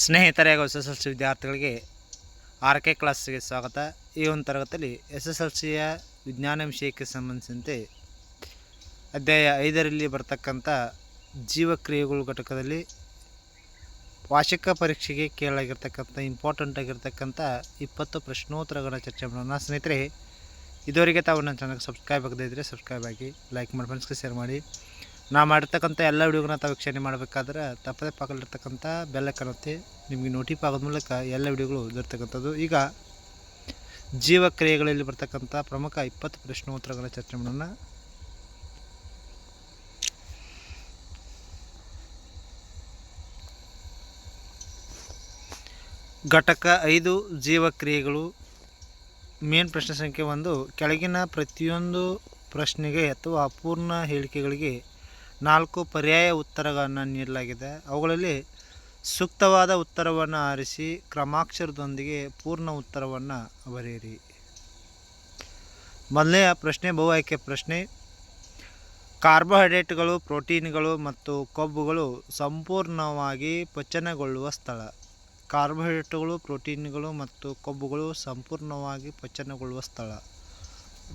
ಸ್ನೇಹಿತರೆ ಹಾಗೂ S S L C ವಿದ್ಯಾರ್ಥಿಗಳಿಗೆ ಆರ್ ಕೆ ಕ್ಲಾಸ್ಗೆ ಸ್ವಾಗತ. ಈ ಒಂದು ತರಗತಿಯಲ್ಲಿ ಎಸ್ ಎಸ್ ಎಲ್ ಸಿಯ ವಿಜ್ಞಾನ ವಿಷಯಕ್ಕೆ ಸಂಬಂಧಿಸಿದಂತೆ ಅಧ್ಯಾಯ ಐದರಲ್ಲಿ ಬರತಕ್ಕಂಥ ಜೀವಕ್ರಿಯೆಗಳು ಘಟಕದಲ್ಲಿ ವಾರ್ಷಿಕ ಪರೀಕ್ಷೆಗೆ ಕೇಳಲಾಗಿರ್ತಕ್ಕಂಥ ಇಂಪಾರ್ಟೆಂಟ್ ಆಗಿರ್ತಕ್ಕಂಥ ಇಪ್ಪತ್ತು ಪ್ರಶ್ನೋತ್ತರಗಳ ಚರ್ಚೆ ಮಾಡೋಣ. ಸ್ನೇಹಿತರೆ, ಇದುವರೆಗೆ ತಾವು ನನ್ನ ಚಾನಲ್ಗೆ ಸಬ್ಸ್ಕ್ರೈಬ್ ಆಗದೇ ಇದ್ದರೆ ಸಬ್ಸ್ಕ್ರೈಬ್ ಆಗಿ ಲೈಕ್ ಮಾಡಿ ಫ್ರೆಂಡ್ಸ್ಗೆ ಶೇರ್ ಮಾಡಿ. ನಾ ಮಾಡಿರ್ತಕ್ಕಂಥ ಎಲ್ಲ ವಿಡಿಯೋಗಳನ್ನ ತಾವು ವೀಕ್ಷಣೆ ಮಾಡಬೇಕಾದ್ರೆ ತಪ್ಪದೇ ಪಕ್ಕದಲ್ಲಿರ್ತಕ್ಕಂಥ ಬೆಲ್ಲ ಕಾಣುತ್ತೆ ನಿಮಗೆ ನೋಟಿಫ್ ಮೂಲಕ ಎಲ್ಲ ವಿಡಿಯೋಗಳು ದೊರೆತಕ್ಕಂಥದ್ದು. ಈಗ ಜೀವಕ್ರಿಯೆಗಳಲ್ಲಿ ಬರ್ತಕ್ಕಂಥ ಪ್ರಮುಖ ಇಪ್ಪತ್ತು ಪ್ರಶ್ನೋತ್ತರಗಳ ಚರ್ಚೆ ಮಾಡೋಣ. ಘಟಕ ಐದು ಜೀವಕ್ರಿಯೆಗಳು. ಮೇನ್ ಪ್ರಶ್ನೆ ಸಂಖ್ಯೆ ಒಂದು, ಕೆಳಗಿನ ಪ್ರತಿಯೊಂದು ಪ್ರಶ್ನೆಗೆ ಅಥವಾ ಅಪೂರ್ಣ ಹೇಳಿಕೆಗಳಿಗೆ ನಾಲ್ಕು ಪರ್ಯಾಯ ಉತ್ತರಗಳನ್ನು ನೀಡಲಾಗಿದೆ. ಅವುಗಳಲ್ಲಿ ಸೂಕ್ತವಾದ ಉತ್ತರವನ್ನು ಆರಿಸಿ ಕ್ರಮಾಕ್ಷರದೊಂದಿಗೆ ಪೂರ್ಣ ಉತ್ತರವನ್ನು ಬರೆಯಿರಿ. ಮೊದಲನೆಯ ಪ್ರಶ್ನೆ, ಬಹು ಆಯ್ಕೆ ಪ್ರಶ್ನೆ. ಕಾರ್ಬೋಹೈಡ್ರೇಟ್ಗಳು, ಪ್ರೋಟೀನ್ಗಳು ಮತ್ತು ಕೊಬ್ಬುಗಳು ಸಂಪೂರ್ಣವಾಗಿ ಪಚನಗೊಳ್ಳುವ ಸ್ಥಳ. ಕಾರ್ಬೋಹೈಡ್ರೇಟ್ಗಳು, ಪ್ರೋಟೀನ್ಗಳು ಮತ್ತು ಕೊಬ್ಬುಗಳು ಸಂಪೂರ್ಣವಾಗಿ ಪಚನಗೊಳ್ಳುವ ಸ್ಥಳ.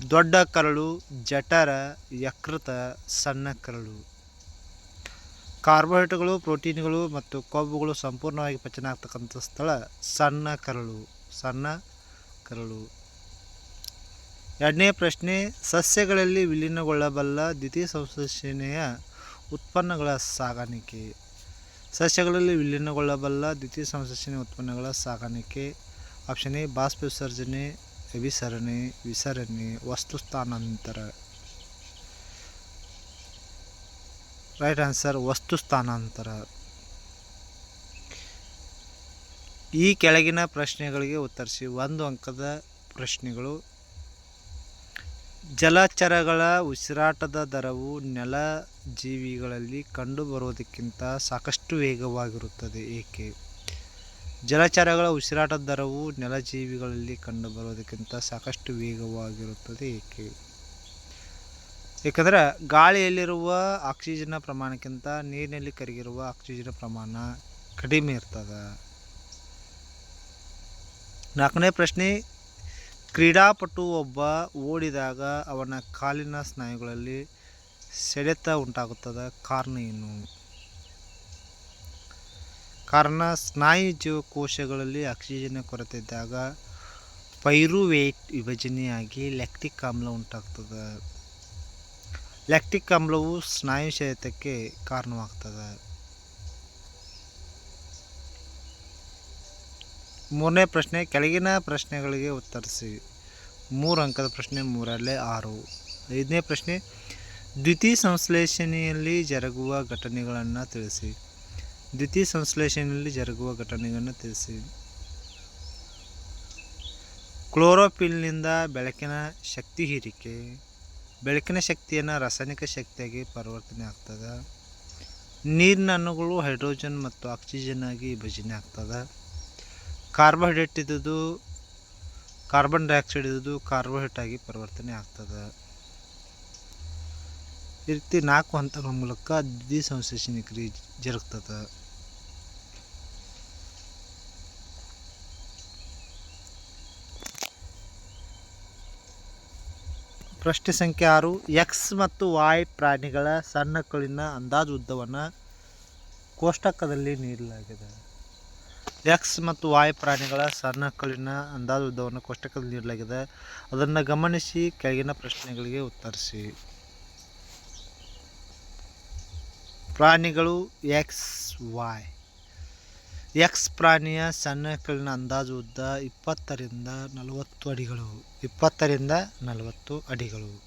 ದೊಡ್ಡ ಕರಳು, ಜಠರ, ಯಕೃತ, ಸಣ್ಣ ಕರಳು. ಕಾರ್ಬೋಹೈಡ್ರೇಟ್ಗಳು, ಪ್ರೋಟೀನ್ಗಳು ಮತ್ತು ಕೊಬ್ಬುಗಳು ಸಂಪೂರ್ಣವಾಗಿ ಪಚನ ಆಗ್ತಕ್ಕಂಥ ಸ್ಥಳ ಸಣ್ಣ ಕರಳು ಸಣ್ಣ ಕರಳು. ಎರಡನೇ ಪ್ರಶ್ನೆ, ಸಸ್ಯಗಳಲ್ಲಿ ವಿಲೀನಗೊಳ್ಳಬಲ್ಲ ದ್ವಿತೀಯ ಸಂಶ್ಲೇಷಣೆಯ ಉತ್ಪನ್ನಗಳ ಸಾಗಾಣಿಕೆ. ಸಸ್ಯಗಳಲ್ಲಿ ವಿಲೀನಗೊಳ್ಳಬಲ್ಲ ದ್ವಿತೀಯ ಸಂಶ್ಲೇಷಣೆಯ ಉತ್ಪನ್ನಗಳ ಸಾಗಾಣಿಕೆ. ಆಪ್ಷನ್ ಎ ಬಾಷ್ಪ ವಿಸರ್ಜನೆ ಅಭಿಸರಣೆ ವಿಸರಣೆ ವಸ್ತು ಸ್ಥಾನಾಂತರ ರೈಟ್ ಆನ್ಸರ್ ವಸ್ತು ಸ್ಥಾನಾಂತರ. ಈ ಕೆಳಗಿನ ಪ್ರಶ್ನೆಗಳಿಗೆ ಉತ್ತರಿಸಿ. ಒಂದು ಅಂಕದ ಪ್ರಶ್ನೆಗಳು. ಜಲಚರಗಳ ಉಸಿರಾಟದ ದರವು ನೆಲ ಜೀವಿಗಳಲ್ಲಿ ಕಂಡುಬರುವುದಕ್ಕಿಂತ ಸಾಕಷ್ಟು ವೇಗವಾಗಿರುತ್ತದೆ, ಏಕೆ? ಜಲಚರಗಳ ಉಸಿರಾಟದ ದರವು ನೆಲಜೀವಿಗಳಲ್ಲಿ ಕಂಡುಬರುವುದಕ್ಕಿಂತ ಸಾಕಷ್ಟು ವೇಗವಾಗಿರುತ್ತದೆ, ಏಕೆ? ಏಕೆಂದರೆ ಗಾಳಿಯಲ್ಲಿರುವ ಆಕ್ಸಿಜನ್ನ ಪ್ರಮಾಣಕ್ಕಿಂತ ನೀರಿನಲ್ಲಿ ಕರಗಿರುವ ಆಕ್ಸಿಜನ್ ಪ್ರಮಾಣ ಕಡಿಮೆ ಇರ್ತದೆ. ನಾಲ್ಕನೇ ಪ್ರಶ್ನೆ, ಕ್ರೀಡಾಪಟು ಒಬ್ಬ ಓಡಿದಾಗ ಅವನ ಕಾಲಿನ ಸ್ನಾಯುಗಳಲ್ಲಿ ಸೆಳೆತ ಉಂಟಾಗುತ್ತದೆ ಕಾರಣ ಏನು? ಕಾರಣ, ಸ್ನಾಯು ಜೀವಕೋಶಗಳಲ್ಲಿ ಆಕ್ಸಿಜನ್ ಕೊರತೆ ಇದ್ದಾಗ ಪೈರುವೇಟ್ ವಿಭಜನೆಯಾಗಿ ಲ್ಯಾಕ್ಟಿಕ್ ಆಮ್ಲ ಉಂಟಾಗ್ತದೆ. ಲ್ಯಾಕ್ಟಿಕ್ ಆಮ್ಲವು ಸ್ನಾಯು ಸೆಳೆತಕ್ಕೆ ಕಾರಣವಾಗ್ತದೆ. ಮೂರನೇ ಪ್ರಶ್ನೆ, ಕೆಳಗಿನ ಪ್ರಶ್ನೆಗಳಿಗೆ ಉತ್ತರಿಸಿ. ಮೂರು ಅಂಕದ ಪ್ರಶ್ನೆ, ಮೂರಲ್ಲೇ ಆರು. ಐದನೇ ಪ್ರಶ್ನೆ, ದ್ವಿತೀಯ ಸಂಶ್ಲೇಷಣೆಯಲ್ಲಿ ಜರುಗುವ ಘಟನೆಗಳನ್ನು ತಿಳಿಸಿ. ದ್ವಿತೀಯ ಸಂಶ್ಲೇಷಣೆಯಲ್ಲಿ ಜರುಗುವ ಘಟನೆಗಳನ್ನು ತಿಳಿಸಿ. ಕ್ಲೋರೋಪಿಲ್ನಿಂದ ಬೆಳಕಿನ ಶಕ್ತಿ ಹೀರಿಕೆ. ಬೆಳಕಿನ ಶಕ್ತಿಯನ್ನು ರಾಸಾಯನಿಕ ಶಕ್ತಿಯಾಗಿ ಪರಿವರ್ತನೆ ಆಗ್ತದೆ. ನೀರಿನ ಅಣುಗಳು ಹೈಡ್ರೋಜನ್ ಮತ್ತು ಆಕ್ಸಿಜನ್ ಆಗಿ ವಿಭಜನೆ ಆಗ್ತದೆ. ಕಾರ್ಬೋಹೈಡ್ರೇಟ್ ಇದ್ದದ್ದು ಕಾರ್ಬನ್ ಡೈಆಕ್ಸೈಡ್ ಇದ್ದದ್ದು ಕಾರ್ಬೋಹೈಡ್ರೇಟ್ ಆಗಿ ಪರಿವರ್ತನೆ ಆಗ್ತದೆ. ಈ ರೀತಿ ನಾಲ್ಕು ಹಂತಗಳ ಮೂಲಕ ದ್ವಿ ಸಂಶ್ಲೇಷಣೆ ಕ್ರಿಯೆ ಜರುಗ್ತದೆ. ಪ್ರಶ್ನೆ ಸಂಖ್ಯೆ ಆರು ಎಕ್ಸ್ ಮತ್ತು ವಾಯ್ ಪ್ರಾಣಿಗಳ ಸಣ್ಣ ಕಳಿನ ಅಂದಾಜು ಉದ್ದವನ್ನು ಕೋಷ್ಟಕದಲ್ಲಿ ನೀಡಲಾಗಿದೆ. ಎಕ್ಸ್ ಮತ್ತು ವಾಯ್ ಪ್ರಾಣಿಗಳ ಸಣ್ಣ ಕಳಿನ ಅಂದಾಜು ಉದ್ದವನ್ನು ಕೋಷ್ಟಕದಲ್ಲಿ ನೀಡಲಾಗಿದೆ. ಅದನ್ನು ಗಮನಿಸಿ, ಕೆಳಗಿನ ಪ್ರಶ್ನೆಗಳಿಗೆ ಉತ್ತರಿಸಿ. ಪ್ರಾಣಿಗಳು ಎಕ್ಸ್ ವಾಯ್ ಎಕ್ಸ್ ಪ್ರಾಣಿಯ ಸಣ್ಣ ಕಲ್ಲಿನ ಅಂದಾಜು ಉದ್ದ ಇಪ್ಪತ್ತರಿಂದ ನಲವತ್ತು ಅಡಿಗಳು, ಇಪ್ಪತ್ತರಿಂದ ನಲವತ್ತು ಅಡಿಗಳು.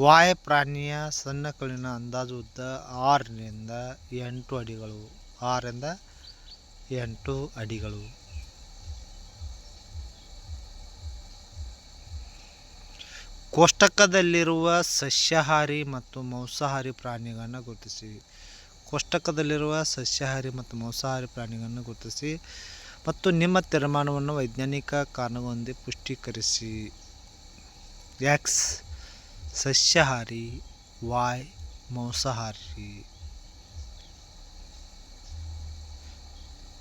ವಾಯ ಪ್ರಾಣಿಯ ಸಣ್ಣ ಕಲ್ಲಿನ ಅಂದಾಜು ಉದ್ದ ಆರರಿಂದ ಎಂಟು ಅಡಿಗಳು, ಆರರಿಂದ ಎಂಟು ಅಡಿಗಳು. ಕೋಷ್ಟಕದಲ್ಲಿರುವ ಸಸ್ಯಾಹಾರಿ ಮತ್ತು ಮಾಂಸಾಹಾರಿ ಪ್ರಾಣಿಗಳನ್ನು ಗುರುತಿಸಿ. ಕೋಷ್ಟಕದಲ್ಲಿರುವ ಸಸ್ಯಾಹಾರಿ ಮತ್ತು ಮಾಂಸಾಹಾರಿ ಪ್ರಾಣಿಗಳನ್ನು ಗುರುತಿಸಿ ಮತ್ತು ನಿಮ್ಮ ತೀರ್ಮಾನವನ್ನು ವೈಜ್ಞಾನಿಕ ಕಾರಣಗಳೊಂದಿಗೆ ಪುಷ್ಟೀಕರಿಸಿ. ಎಕ್ಸ್ ಸಸ್ಯಾಹಾರಿ ವಾಯ್ ಮಾಂಸಾಹಾರಿ.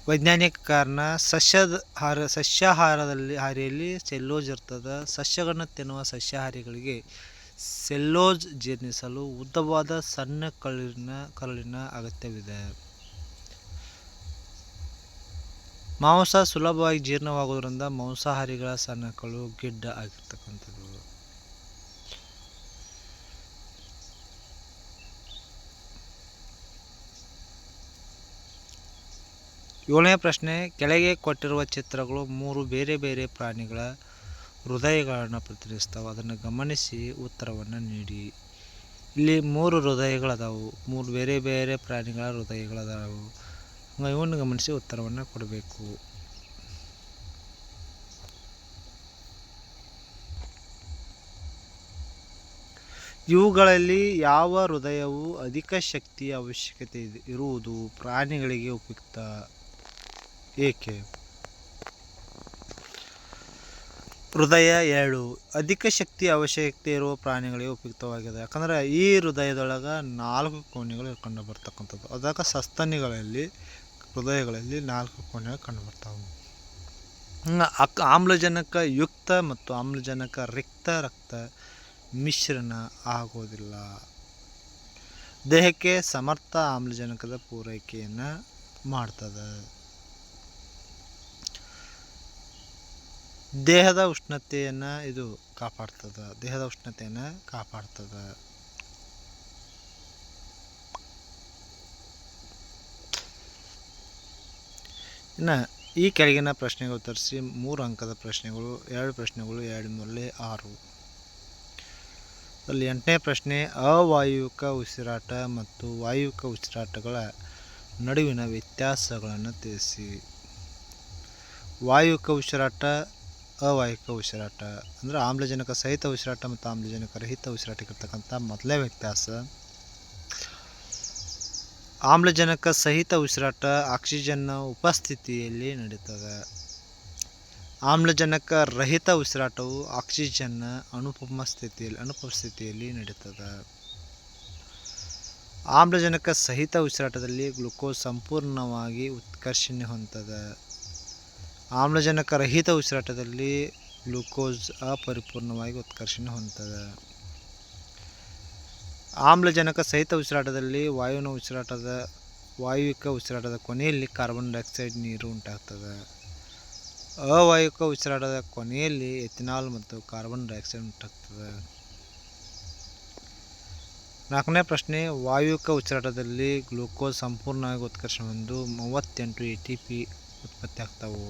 ವೈಜ್ಞಾನಿಕ ಕಾರಣ, ಸಸ್ಯದ ಹಾರ, ಸಸ್ಯಾಹಾರದಲ್ಲಿ, ಹಾರಿಯಲ್ಲಿ ಸೆಲ್ಲೋಜ್ ಇರ್ತದೆ. ಸಸ್ಯಗಳನ್ನು ತಿನ್ನುವ ಸಸ್ಯಾಹಾರಿಗಳಿಗೆ ಸೆಲ್ಲೋಜ್ ಜೀರ್ಣಿಸಲು ಉದ್ದವಾದ ಸಣ್ಣ ಕರುಳಿನ ಕರುಳಿನ ಅಗತ್ಯವಿದೆ. ಮಾಂಸ ಸುಲಭವಾಗಿ ಜೀರ್ಣವಾಗುವುದರಿಂದ ಮಾಂಸಾಹಾರಿಗಳ ಸಣ್ಣ ಕರುಳು ಗಿಡ್ಡ ಆಗಿರ್ತಕ್ಕಂಥದ್ದು. ಏಳನೇ ಪ್ರಶ್ನೆ, ಕೆಳಗೆ ಕೊಟ್ಟಿರುವ ಚಿತ್ರಗಳು ಮೂರು ಬೇರೆ ಬೇರೆ ಪ್ರಾಣಿಗಳ ಹೃದಯಗಳನ್ನು ಪ್ರತಿನಿಧಿಸ್ತಾವೆ. ಅದನ್ನು ಗಮನಿಸಿ ಉತ್ತರವನ್ನು ನೀಡಿ. ಇಲ್ಲಿ ಮೂರು ಹೃದಯಗಳದಾವು. ಮೂರು ಬೇರೆ ಬೇರೆ ಪ್ರಾಣಿಗಳ ಹೃದಯಗಳದಾವು. ಇವನ್ನು ಗಮನಿಸಿ ಉತ್ತರವನ್ನು ಕೊಡಬೇಕು. ಇವುಗಳಲ್ಲಿ ಯಾವ ಹೃದಯವು ಅಧಿಕ ಶಕ್ತಿಯ ಅವಶ್ಯಕತೆ ಇರುವುದು ಪ್ರಾಣಿಗಳಿಗೆ ಉಪಯುಕ್ತ. ಏಕೆ? ಹೃದಯ ಎರಡು ಅಧಿಕ ಶಕ್ತಿ ಅವಶ್ಯಕತೆ ಇರುವ ಪ್ರಾಣಿಗಳಿಗೆ ಉಪಯುಕ್ತವಾಗಿದೆ. ಯಾಕಂದರೆ ಈ ಹೃದಯದೊಳಗೆ ನಾಲ್ಕು ಕೋಣೆಗಳು ಕಂಡು ಬರ್ತಕ್ಕಂಥದ್ದು ಅದಕ್ಕೆ ಸಸ್ತನಿಗಳಲ್ಲಿ, ಹೃದಯಗಳಲ್ಲಿ ನಾಲ್ಕು ಕೋಣೆಗಳು ಕಂಡು ಬರ್ತಾವೆ ಅಕ್, ಆಮ್ಲಜನಕ ಯುಕ್ತ ಮತ್ತು ಆಮ್ಲಜನಕ ರಿಕ್ತ ರಕ್ತ ಮಿಶ್ರಣ ಆಗೋದಿಲ್ಲ. ದೇಹಕ್ಕೆ ಸಮರ್ಥ ಆಮ್ಲಜನಕದ ಪೂರೈಕೆಯನ್ನು ಮಾಡ್ತದೆ. ದೇಹದ ಉಷ್ಣತೆಯನ್ನು ಇದು ಕಾಪಾಡ್ತದೆ, ದೇಹದ ಉಷ್ಣತೆಯನ್ನು ಕಾಪಾಡ್ತದೆ. ಇನ್ನು ಈ ಕೆಳಗಿನ ಪ್ರಶ್ನೆಗಳು ಉತ್ತರಿಸಿ ಮೂರು ಅಂಕದ ಪ್ರಶ್ನೆಗಳು, ಎರಡು ಪ್ರಶ್ನೆಗಳು, ಎರಡು ಮೂರಲೆ ಆರು. ಅಲ್ಲಿ ಎಂಟನೇ ಪ್ರಶ್ನೆ, ಅವಾಯುವಿಕ ಉಸಿರಾಟ ಮತ್ತು ವಾಯುವಿಕ ಉಸಿರಾಟಗಳ ನಡುವಿನ ವ್ಯತ್ಯಾಸಗಳನ್ನು ತಿಳಿಸಿ. ವಾಯುವಿಕ ಉಸಿರಾಟ ಅವಾಯುವಿಕ ಉಸಿರಾಟ, ಅಂದರೆ ಆಮ್ಲಜನಕ ಸಹಿತ ಉಸಿರಾಟ ಮತ್ತು ಆಮ್ಲಜನಕ ರಹಿತ ಉಸಿರಾಟಕ್ಕಿರ್ತಕ್ಕಂಥ ಮೊದಲೇ ವ್ಯತ್ಯಾಸ. ಆಮ್ಲಜನಕ ಸಹಿತ ಉಸಿರಾಟ ಆಕ್ಸಿಜನ್ನ ಉಪಸ್ಥಿತಿಯಲ್ಲಿ ನಡೀತದೆ. ಆಮ್ಲಜನಕ ರಹಿತ ಉಸಿರಾಟವು ಆಕ್ಸಿಜನ್ನ ಅನುಪಮ ಸ್ಥಿತಿಯಲ್ಲಿ ಅನುಪಸ್ಥಿತಿಯಲ್ಲಿ ನಡೀತದೆ. ಆಮ್ಲಜನಕ ಸಹಿತ ಉಸಿರಾಟದಲ್ಲಿ ಗ್ಲುಕೋಸ್ ಸಂಪೂರ್ಣವಾಗಿ ಉತ್ಕರ್ಷಣೆ ಹೊಂದದ ಆಮ್ಲಜನಕ ರಹಿತ ಉಸಿರಾಟದಲ್ಲಿ ಗ್ಲೂಕೋಸ್ ಅಪರಿಪೂರ್ಣವಾಗಿ ಉತ್ಕರ್ಷಣೆ ಹೊಂದದ ಆಮ್ಲಜನಕ ಸಹಿತ ಉಸಿರಾಟದಲ್ಲಿ ವಾಯುವಿನ ಉಸಿರಾಟದ, ವಾಯುವಿಕ ಉಸಿರಾಟದ ಕೊನೆಯಲ್ಲಿ ಕಾರ್ಬನ್ ಡೈಆಕ್ಸೈಡ್ ನೀರು ಉಂಟಾಗ್ತದೆ. ಅವಾಯುವಿಕ ಉಸಿರಾಟದ ಕೊನೆಯಲ್ಲಿ ಎಥಿನಾಲ್ ಮತ್ತು ಕಾರ್ಬನ್ ಡೈಆಕ್ಸೈಡ್ ಉಂಟಾಗ್ತದೆ. ನಾಲ್ಕನೇ ಪ್ರಶ್ನೆ, ವಾಯುವಿಕ ಉಸಿರಾಟದಲ್ಲಿ ಗ್ಲೂಕೋಸ್ ಸಂಪೂರ್ಣವಾಗಿ ಉತ್ಕರ್ಷಣೆ ಹೊಂದು ಮೂವತ್ತೆಂಟು ಎ ಟಿ ಪಿ ಉತ್ಪತ್ತಿ ಆಗ್ತಾವು.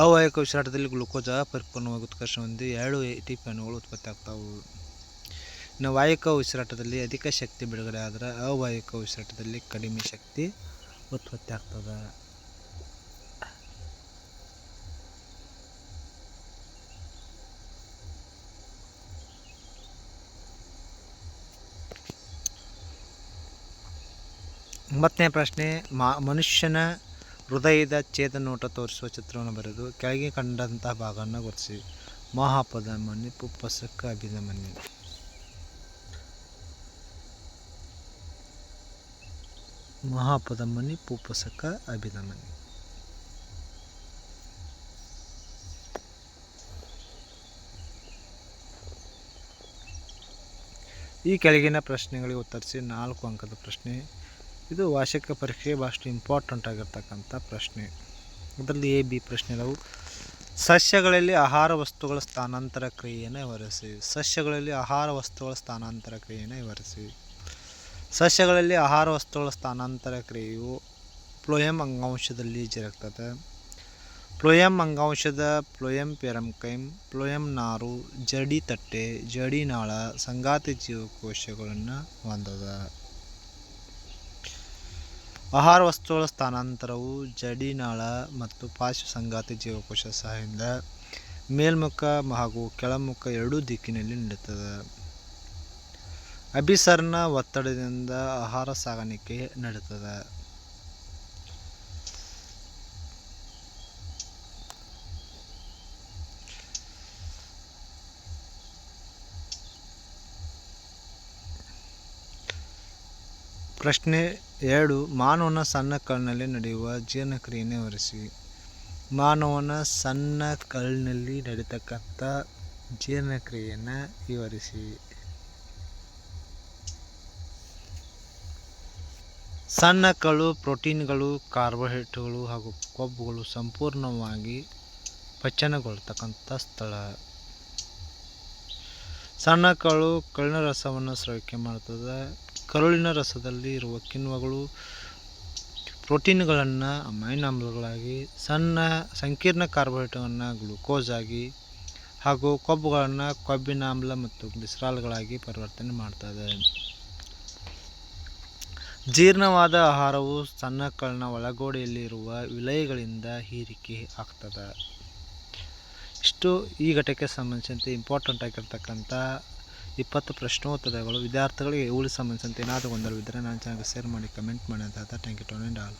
ಅವಾಯುವಿಕ ಉಸಿರಾಟದಲ್ಲಿ ಗ್ಲೂಕೋಸ್ ಪರಿಪೂರ್ಣವಾಗಿ ಉತ್ಕರ್ಷ ಹೊಂದಿ ಎರಡು ಎ ಟಿ ಪಿ ಅಣುಗಳು ಉತ್ಪತ್ತಿ ಆಗ್ತಾವು. ಇನ್ನು ವಾಯಕ ಉಸಿರಾಟದಲ್ಲಿ ಅಧಿಕ ಶಕ್ತಿ ಬಿಡುಗಡೆ ಆದರೆ ಅವಾಯುವಿಕ ಉಸಿರಾಟದಲ್ಲಿ ಕಡಿಮೆ ಶಕ್ತಿ ಉತ್ಪತ್ತಿ ಆಗ್ತದೆ. ಒಂಬತ್ತನೇ ಪ್ರಶ್ನೆ ಮನುಷ್ಯನ ಹೃದಯದ ಛೇದನೋಟ ತೋರಿಸುವ ಚಿತ್ರವನ್ನು ಬರೆದು ಕೆಳಗೆ ಕಂಡಂತಹ ಭಾಗವನ್ನು ಗುರುತಿಸಿ. ಮಹಾಪದಮನಿ ಪುಪ್ಪಸಕ್ಕ ಅಭಿದಮನಿ ಮಹಾಪದಮನಿ ಪುಪ್ಪಸಕ್ಕ ಅಭಿಧಮನಿ ಈ ಕೆಳಗಿನ ಪ್ರಶ್ನೆಗಳಿಗೆ ಉತ್ತರಿಸಿ ನಾಲ್ಕು ಅಂಕದ ಪ್ರಶ್ನೆ. ಇದು ವಾರ್ಷಿಕ ಪರೀಕ್ಷೆ ಭಾಳಷ್ಟು ಇಂಪಾರ್ಟೆಂಟ್ ಆಗಿರ್ತಕ್ಕಂಥ ಪ್ರಶ್ನೆ. ಅದರಲ್ಲಿ ಎ ಬಿ ಪ್ರಶ್ನೆ ನಾವು ಸಸ್ಯಗಳಲ್ಲಿ ಆಹಾರ ವಸ್ತುಗಳ ಸ್ಥಾನಾಂತರ ಕ್ರಿಯೆಯನ್ನು ವಿವರಿಸಿ. ಸಸ್ಯಗಳಲ್ಲಿ ಆಹಾರ ವಸ್ತುಗಳ ಸ್ಥಾನಾಂತರ ಕ್ರಿಯೆಯನ್ನು ವಿವರಿಸಿ. ಸಸ್ಯಗಳಲ್ಲಿ ಆಹಾರ ವಸ್ತುಗಳ ಸ್ಥಾನಾಂತರ ಕ್ರಿಯೆಯು ಪ್ಲೋಯಮ್ ಅಂಗಾಂಶದಲ್ಲಿ ಜರುಗ್ತದೆ. ಪ್ಲೋಯಮ್ ಅಂಗಾಂಶದ ಪ್ಲೋಯಮ್ ಪೆರಂಕೈಮ್ ಪ್ಲೋಯಮ್ ನಾರು ಜಡಿ ತಟ್ಟೆ ಜಡಿ ನಾಳ ಸಂಗಾತಿ ಜೀವಕೋಶಗಳನ್ನು ಹೊಂದದ. ಆಹಾರ ವಸ್ತುಗಳ ಸ್ಥಾನಾಂತರವು ಜಡಿನಾಳ ಮತ್ತು ಪಾರ್ಶ್ವ ಸಂಗಾತಿ ಜೀವಕೋಶ ಸಹಾಯದಿಂದ ಮೇಲ್ಮುಖ ಹಾಗೂ ಕೆಳಮುಖ ಎರಡೂ ದಿಕ್ಕಿನಲ್ಲಿ ನಡೆಯುತ್ತದೆ ಅಭಿಸರಣ ಒತ್ತಡದಿಂದ ಆಹಾರ ಸಾಗಾಣಿಕೆ ನಡೆಯುತ್ತದೆ. ಪ್ರಶ್ನೆ ಎರಡು, ಮಾನವನ ಸಣ್ಣ ಕಲ್ಲಿನಲ್ಲಿ ನಡೆಯುವ ಜೀರ್ಣಕ್ರಿಯೆಯನ್ನು ವಿವರಿಸಿ. ಮಾನವನ ಸಣ್ಣ ಕಲ್ಲಿನಲ್ಲಿ ನಡೀತಕ್ಕಂಥ ಜೀರ್ಣಕ್ರಿಯೆಯನ್ನು ವಿವರಿಸಿ. ಸಣ್ಣ ಕಲ್ಲು ಪ್ರೋಟೀನ್ಗಳು, ಕಾರ್ಬೋಹೈಡ್ರೇಟ್ಗಳು ಹಾಗೂ ಕೊಬ್ಬುಗಳು ಸಂಪೂರ್ಣವಾಗಿ ಪಚನಗೊಳ್ತಕ್ಕಂಥ ಸ್ಥಳ. ಸಣ್ಣ ಕಾಳು ಕಳ್ಳಿನ ರಸವನ್ನು ಸ್ರವಿಕೆ ಮಾಡ್ತದೆ ಕರುಳಿನ ರಸದಲ್ಲಿ ಇರುವ ಕಿಣ್ವಗಳು ಪ್ರೋಟೀನ್ಗಳನ್ನು ಅಮೈನ್ ಆಮ್ಲಗಳಾಗಿ ಸಣ್ಣ ಸಂಕೀರ್ಣ ಕಾರ್ಬೋಹೈಡ್ರೇಟನ್ನು ಗ್ಲೂಕೋಸ್ ಆಗಿ ಹಾಗೂ ಕೊಬ್ಬುಗಳನ್ನು ಕೊಬ್ಬಿನ ಆಮ್ಲ ಮತ್ತು ಗ್ಲಿಸರಾಲ್ಗಳಾಗಿ ಪರಿವರ್ತನೆ ಮಾಡ್ತದೆ ಜೀರ್ಣವಾದ ಆಹಾರವು ಸಣ್ಣ ಕಣ್ಣ ಒಳಗೋಡೆಯಲ್ಲಿರುವ ವಿಲಯಗಳಿಂದ ಹೀರಿಕೆ ಆಗ್ತದೆ. ಇಷ್ಟು ಈ ಘಟಕ್ಕೆ ಸಂಬಂಧಿಸಿದಂತೆ ಇಂಪಾರ್ಟೆಂಟ್ ಆಗಿರ್ತಕ್ಕಂಥ ಇಪ್ಪತ್ತು ಪ್ರಶ್ನೋತ್ತರಗಳು ವಿದ್ಯಾರ್ಥಿಗಳಿಗೆ ಇವುಗಳಿಗೆ ಸಂಬಂಧಿಸಿದಂತೆ ಏನಾದರೂ ಗೊಂದಲವಿದ್ದರೆ ನಾನು ಚಾನಲ್ಗೆ ಶೇರ್ ಮಾಡಿ, ಕಮೆಂಟ್ ಮಾಡಿ ಅಂತ ಹೇಳ್ತಾ ಥ್ಯಾಂಕ್ ಯು ಟು ಆಲ್.